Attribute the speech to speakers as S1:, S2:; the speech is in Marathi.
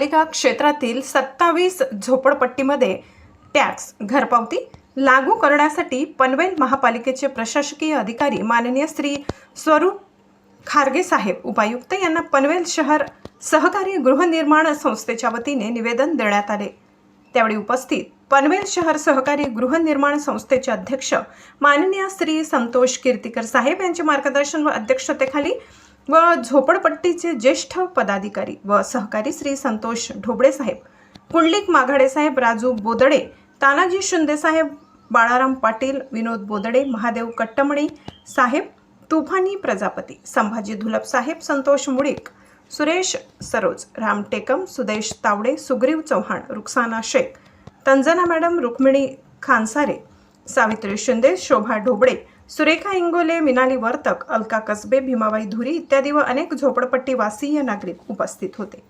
S1: महानगरपालिका क्षेत्रातील सत्तावीस झोपडपट्टीमध्ये टॅक्स घरपावती लागू करण्यासाठी पनवेल महापालिकेचे प्रशासकीय अधिकारी माननीय श्री स्वरूप खारगे साहेब उपायुक्त यांना पनवेल शहर सहकारी गृहनिर्माण संस्थेच्या वतीने निवेदन देण्यात आले. त्यावेळी उपस्थित पनवेल शहर सहकारी गृहनिर्माण संस्थेचे अध्यक्ष माननीय श्री संतोष कीर्तीकर साहेब यांचे मार्गदर्शन व अध्यक्षतेखाली व झोपडपट्टीचे ज्येष्ठ पदाधिकारी व सहकारी श्री संतोष ढोबळे साहेब पुंडलिक माघाडे साहेब राजू बोदडे तानाजी शिंदे साहेब बाळाराम पाटील विनोद बोदडे महादेव कट्टमणी साहेब तुफानी प्रजापती संभाजी धुलप साहेब संतोष मुळीक सुरेश सरोज राम टेकम सुदेश तावडे सुग्रीव चव्हाण रुक्साना शेख तंजना मॅडम रुक्मिणी खानसारे सावित्री शिंदे शोभा ढोबळे सुरेखा इंगोले मिनाली वर्तक अलका कसबे भीमाबाई धुरी इत्यादी व अनेक झोपडपट्टीवासीय नागरिक उपस्थित होते.